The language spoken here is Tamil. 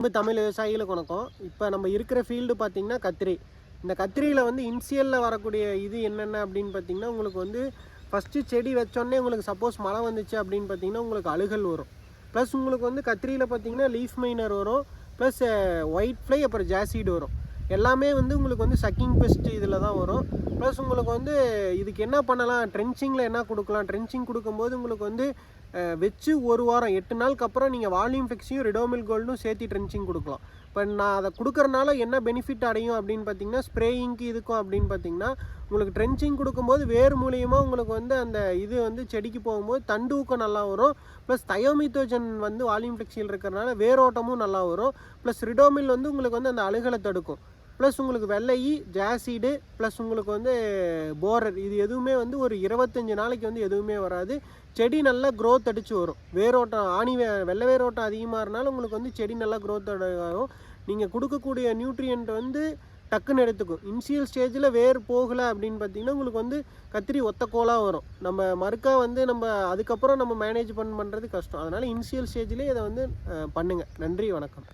நம்ம தமிழ் விவசாயிகளுக்கு வணக்கம். இப்போ நம்ம இருக்கிற ஃபீல்டு பார்த்தீங்கன்னா கத்திரி. இந்த கத்திரியில் வந்து இன்சியலில் வரக்கூடிய இது என்னென்ன அப்படின்னு பார்த்தீங்கன்னா உங்களுக்கு வந்து ஃபஸ்ட்டு செடி வச்சோடனே உங்களுக்கு சப்போஸ் மழை வந்துச்சு அப்படின்னு பார்த்தீங்கன்னா உங்களுக்கு அழுகல் வரும். ப்ளஸ் உங்களுக்கு வந்து கத்திரியில் பார்த்தீங்கன்னா லீஃப் மைனர் வரும். ப்ளஸ் ஒயிட் ஃப்ளை அப்புறம் ஜாசிட் வரும். எல்லாமே வந்து உங்களுக்கு வந்து சக்கிங் பெஸ்ட் இதில் தான் வரும். ப்ளஸ் உங்களுக்கு வந்து இதுக்கு என்ன பண்ணலாம்? ட்ரென்ச்சிங்கில் என்ன கொடுக்கலாம்? ட்ரென்ச்சிங் கொடுக்கும்போது உங்களுக்கு வந்து வச்சு ஒரு வாரம் எட்டு நாளுக்கு அப்புறம் நீங்கள் வால்யூம் ஃபிக்ஸையும் ரிடோமில் கோல்டும் சேர்த்து ட்ரென்ச்சிங் கொடுக்கலாம். இப்போ நான் அதை கொடுக்குறனால என்ன பெனிஃபிட் அடையும் அப்படின்னு பார்த்தீங்கன்னா ஸ்ப்ரேயிங்க்கு இதுக்கும் அப்படின்னு பார்த்தீங்கன்னா உங்களுக்கு ட்ரென்ச்சிங் கொடுக்கும்போது வேர் மூலியமாக உங்களுக்கு வந்து அந்த இது வந்து செடிக்கு போகும்போது தண்டூக்கம் நல்லா வரும். ப்ளஸ் தயோமித்தோஜன் வந்து வால்யூம் ஃபிக்ஸியில் இருக்கிறனால வேரோட்டமும் நல்லா வரும். ப்ளஸ் ரிடோமில் வந்து உங்களுக்கு வந்து அந்த அழுகலை தடுக்கும். ப்ளஸ் உங்களுக்கு வெள்ளை ஜாசிடு ப்ளஸ் உங்களுக்கு வந்து போரர் இது எதுவுமே வந்து ஒரு இருபத்தஞ்சி நாளைக்கு வந்து எதுவுமே வராது. செடி நல்லா க்ரோத் அடித்து வரும். வேரோட்டம் ஆணி வே வெள்ளை வேரோட்டம் அதிகமாக இருந்தாலும் உங்களுக்கு வந்து செடி நல்லா க்ரோத் ஆகும் நீங்கள் கொடுக்கக்கூடிய நியூட்ரியன்ட் வந்து டக்குன்னு எடுத்துக்கும். இன்சியல் ஸ்டேஜில் வேர் போகலை அப்படின்னு பார்த்தீங்கன்னா உங்களுக்கு வந்து கத்திரி ஒத்த கோலாக வரும். நம்ம மறுக்கா வந்து நம்ம அதுக்கப்புறம் நம்ம மேனேஜ் பண்ண பண்ணுறது கஷ்டம். அதனால் இன்சியல் ஸ்டேஜ்லேயே இதை வந்து பண்ணுங்கள் நன்றி வணக்கம்.